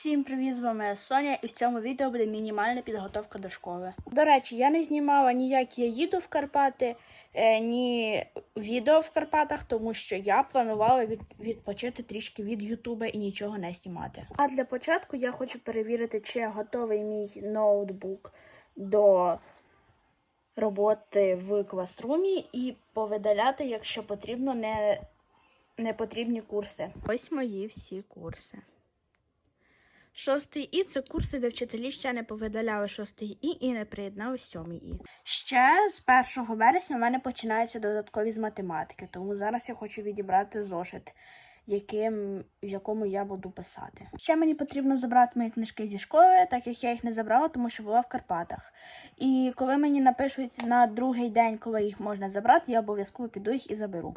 Всім привіт, з вами Соня, і в цьому відео буде мінімальна підготовка до школи. До речі, я не знімала ніяк я їду в Карпати, е, ні відео в Карпатах, тому що я планувала від, відпочити трішки від Ютуба і нічого не знімати. А для початку я хочу перевірити, чи готовий мій ноутбук до роботи в класрумі і повидаляти, якщо потрібно, не, непотрібні курси. Ось мої всі курси. Шостий І це курси, де вчителі ще не повидаляли шостий І і не приєднали сьомий І. Ще з 1 вересня у мене починаються додаткові з математики, тому зараз я хочу відібрати зошит, яким, в якому я буду писати. Ще мені потрібно забрати мої книжки зі школи, так як я їх не забрала, тому що була в Карпатах. І коли мені напишуть на другий день, коли їх можна забрати, я обов'язково піду їх і заберу.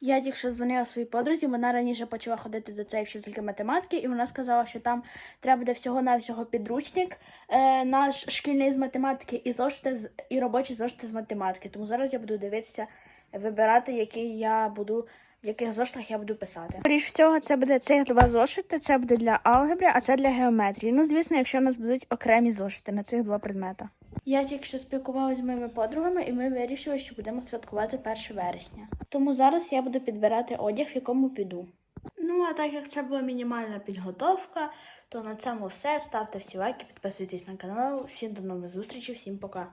Я тільки що дзвонила своїй подрузі, вона раніше почала ходити до цієї вчительки математики, і вона сказала, що там треба буде всього-навсього підручник, е, наш шкільний з математики і зошити з- і робочі зошити з математики. Тому зараз я буду дивитися, вибирати, який я буду. В яких зошитах я буду писати. Скоріш всього, це буде цих два зошити. Це буде для алгебри, а це для геометрії. Ну, звісно, якщо у нас будуть окремі зошити на цих два предмета. Я тільки що спілкувалася з моїми подругами, і ми вирішили, що будемо святкувати 1 вересня. Тому зараз я буду підбирати одяг, в якому піду. Ну, а так як це була мінімальна підготовка, то на цьому все. Ставте всі лайки, підписуйтесь на канал. Всім до нових зустрічей, всім пока.